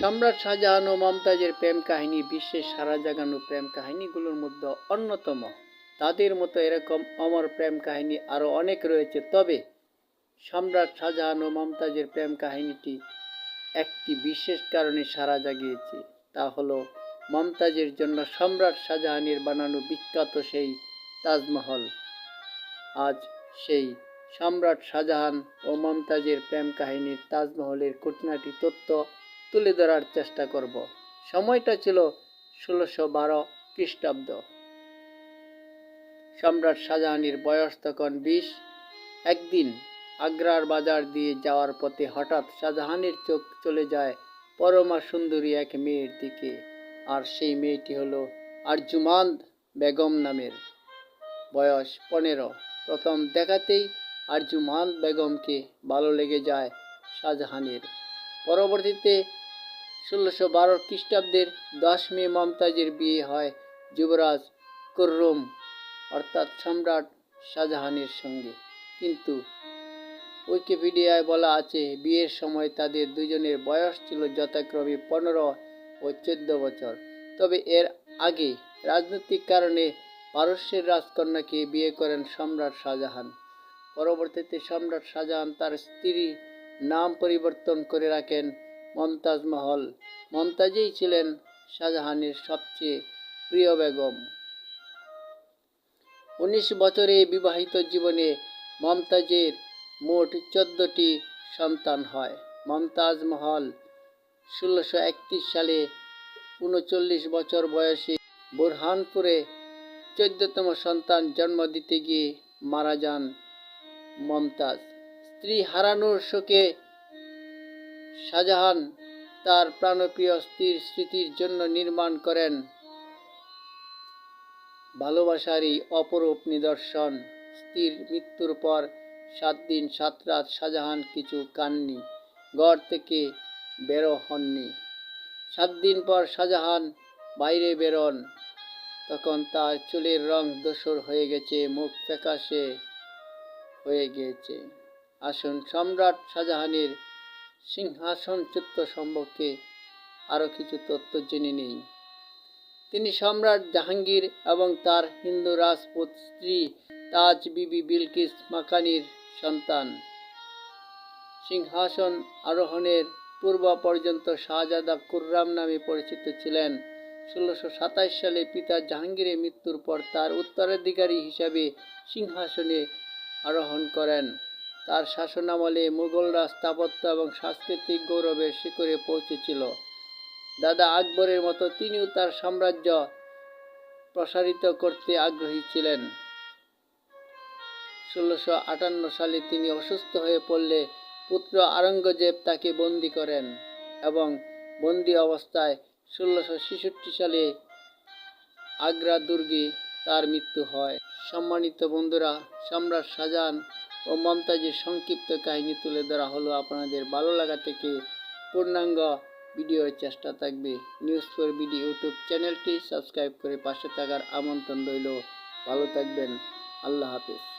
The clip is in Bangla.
সম্রাট শাহজাহান ও মমতাজের প্রেম কাহিনী, বিশ্বের সারা জাগানো প্রেম কাহিনীগুলোর মধ্যে অন্যতম। তাদের মতো এরকম অমর প্রেম কাহিনী আরও অনেক রয়েছে, তবে সম্রাট শাহজাহান ও মমতাজের প্রেম কাহিনীটি একটি বিশেষ কারণে সারা জাগিয়েছে। তা হলো, মমতাজের জন্য সম্রাট শাহজাহানের বানানো বিখ্যাত সেই তাজমহল। আজ সেই সম্রাট শাহজাহান ও মমতাজের প্রেম কাহিনীর তাজমহলের খুঁটিনাটি তথ্য তুলে ধরার চেষ্টা করব। সময়টা ছিল ষোলোশো বারো খ্রিস্টাব্দ। সম্রাট শাহজাহানের বয়স তখন বিশ। একদিন আগ্রার বাজার দিয়ে যাওয়ার পথে হঠাৎ শাহজাহানের চোখ চলে যায় পরমা সুন্দরী এক মেয়ের দিকে। আর সেই মেয়েটি হলো আরজুমান্দ বেগম নামের। বয়স পনেরো। প্রথম দেখাতেই আরজুমান বেগমকে ভালো লেগে যায় শাহজাহানের। পরবর্তীতে ষোলোশো বারো খ্রিস্টাব্দের দশ মে মমতাজের বিয়ে হয় যুবরাজ কুর্রুম অর্থাৎ সম্রাট শাহজাহানের সঙ্গে। কিন্তু উইকিপিডিয়ায় বলা আছে, বিয়ের সময় তাদের দুজনের বয়স ছিল যথাক্রমে পনেরো ও চোদ্দ বছর। তবে এর আগে রাজনৈতিক কারণে পারস্যের রাজকন্যাকে বিয়ে করেন সম্রাট শাহজাহান। পরবর্তীতে সম্রাট শাহজাহান তার স্ত্রীর নাম পরিবর্তন করে রাখেন মমতাজ মহল। মমতাজই ছিলেন শাহজাহানের সবচেয়ে প্রিয় বেগম। উনিশ বছরে বিবাহিত জীবনে মমতাজের মোট চোদ্দটি সন্তান হয়। মমতাজ মহল ষোলোশো একত্রিশ সালে উনচল্লিশ বছর বয়সে বুরহানপুরে চোদ্দতম সন্তান জন্ম দিতে গিয়ে মারা যান মমতাজ। স্ত্রী হারানোর শোকে শাহজাহান তার প্রাণপ্রিয় স্ত্রীর স্মৃতির জন্য নির্মাণ করেন ভালোবাসারই অপরূপ নিদর্শন। স্ত্রীর মৃত্যুর পর সাত দিন সাত রাত শাহজাহান কিছু কাননি, ঘর থেকে বেরো হননি। সাত দিন পর শাহজাহান বাইরে বেরোন, তখন তার চুলের রং দোসর হয়ে গেছে, মুখ ফ্যাকাশে হয়ে গিয়েছে আসুন, সম্রাট শাহজাহানের সিংহাসনচ্যুত সম্পর্কে আরও কিছু তথ্য জেনে নেই। তিনি সম্রাট জাহাঙ্গীর এবং তার হিন্দু রাজপুত স্ত্রী তাজ বিবি বিলকিস মাকানির সন্তান। সিংহাসন আরোহণের পূর্ব পর্যন্ত শাহজাদা কুর্রাম নামে পরিচিত ছিলেন। ষোলোশো সাতাশ সালে পিতা জাহাঙ্গীরের মৃত্যুর পর তার উত্তরাধিকারী হিসাবে সিংহাসনে আরোহণ করেন। তার শাসনামলে মুঘলরা স্থাপত্য এবং সাংস্কৃতিক গৌরবের শিখরে পৌঁছেছিল। দাদা আকবরের মতো তিনিও তার সাম্রাজ্য প্রসারিত করতে আগ্রহী ছিলেন। ষোলোশো আটান্ন সালে তিনি অসুস্থ হয়ে পড়লে পুত্র আরঙ্গজেব তাকে বন্দি করেন এবং বন্দি অবস্থায় ষোলোশো ছেষট্টি সালে আগ্রা দুর্গে তার মৃত্যু হয়। সম্মানিত বন্ধুরা, সম্রাট শাহজাহান ও মমতাজের সংক্ষিপ্ত কাহিনী তুলে ধরা হলো আপনাদের ভালো লাগা থেকে। পূর্ণাঙ্গ ভিডিওর চেষ্টা থাকবে। নিউজ ফোর বিডি ইউটিউব চ্যানেলটি সাবস্ক্রাইব করে পাশে থাকার আমন্ত্রণ রইল। ভালো থাকবেন। আল্লাহ হাফিজ।